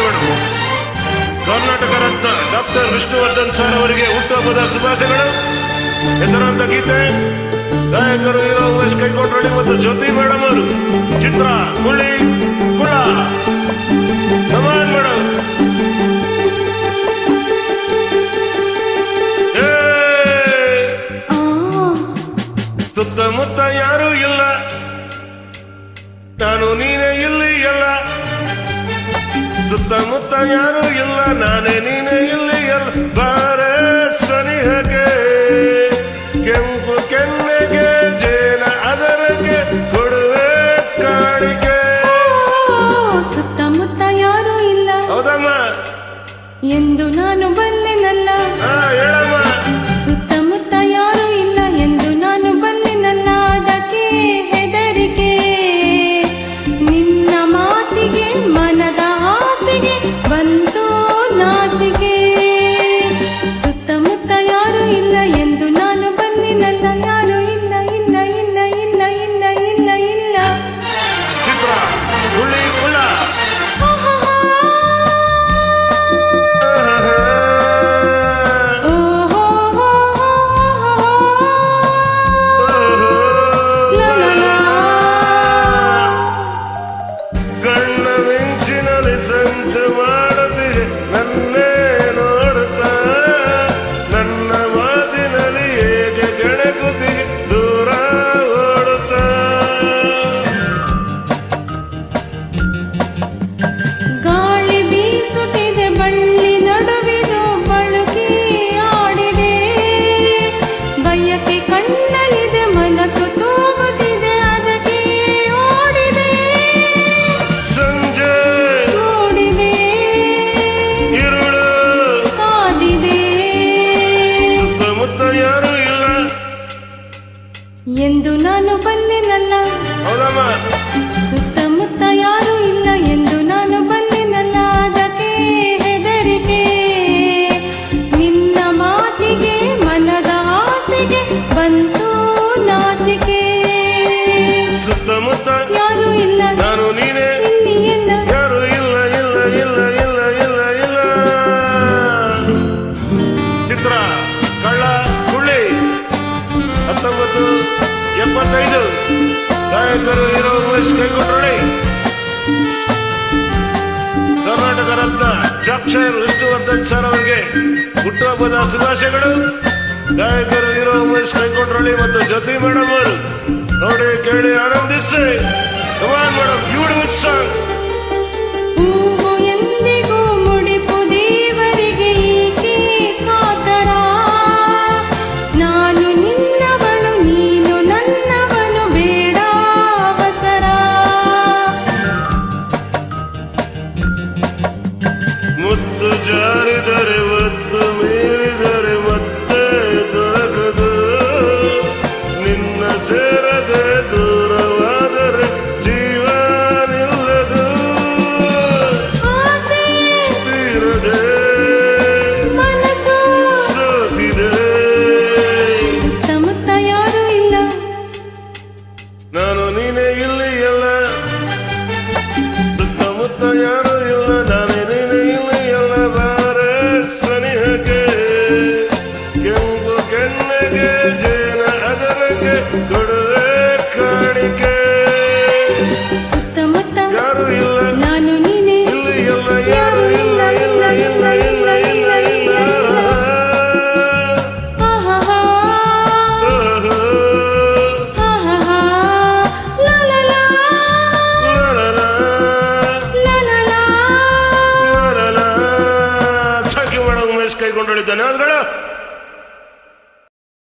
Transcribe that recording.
Madam Karnataka Ratna doctor Vishnuvardhan sir ಅವರಿಗೆ ಹುಟ್ಟುಹಬ್ಬದ ಶುಭಾಶಯಗಳು. ಹೆಸರಾಂತ ಗೀತೆ. ಗಾಯಕರು ಹೀರೋ ಉಮೇಶ್ ಕೈಕೊಟ್ರಳ್ಳಿ ಮತ್ತು ಜ್ಯೋತಿ ಮೇಡಮ್ ಅವರು. ಚಿತ್ರ ಕುಳ್ಳಿ ಕುಳ ಸುತ್ತಮುತ್ತ ಯಾರೂ ಇಲ್ಲ. ನಾನು ನೀನೇ ಇಲ್ಲಿ ಎಲ್ಲ ಸುತ್ತಮುತ್ತ ಯಾರೂ ಇಲ್ಲ ನಾನೇ ನೀನೇ ಇಲ್ಲಿ ಎಲ್ಲ. ಬಾರೆ ಸನಿಹಗೆ ಕೆಂಪು ಕೆನ್ನೆಗೆ ಜೇನ ಅದರಗೆ ಕೊಡುವೆ ಕಾಣಿಕೆ. ಸುತ್ತಮುತ್ತ ಯಾರೂ ಇಲ್ಲ. ಹೌದಮ್ಮ. ಎಂದು ನಾನು ಬಲ್ಲೆನಲ್ಲ ಹೇಳಮ್ಮ. విన్నవించిన నిజంజమ ಯಾರೂ ಇಲ್ಲ. ನಾನು ನೀನೇ. ಯಾರು ಇಲ್ಲ ಇಲ್ಲ ಇಲ್ಲ ಇಲ್ಲ ಇಲ್ಲ ಇಲ್ಲ. ಚಿತ್ರ ಕಳ್ಳ ಹತ್ತೊಂಬತ್ತು ಎಪ್ಪತ್ತೈದು. ಗಾಯಕರು ಇರೋ ಉಮೇಶ್ ಕೈಕೊಟ್ರಳ್ಳಿ ಕರ್ನಾಟಕ ರತ್ನ ಡಾಕ್ಟರ್ ವಿಷ್ಣುವರ್ಧನ್ ಸರ್ ಅವರಿಗೆ ಹುಟ್ಟುಹಬ್ಬದ ಶುಭಾಶಯಗಳು. ಗಾಯಕರು ಹೀರೋ ಉಮೇಶ್ ಕೈಕೊಟ್ರಳ್ಳಿ ಮತ್ತು ಜ್ಯೋತಿ ಮೇಡಮ್ ಅವರು. Rode Gede Anand this Come on, madam, beautiful song. ನಾನು ಧನಗಳು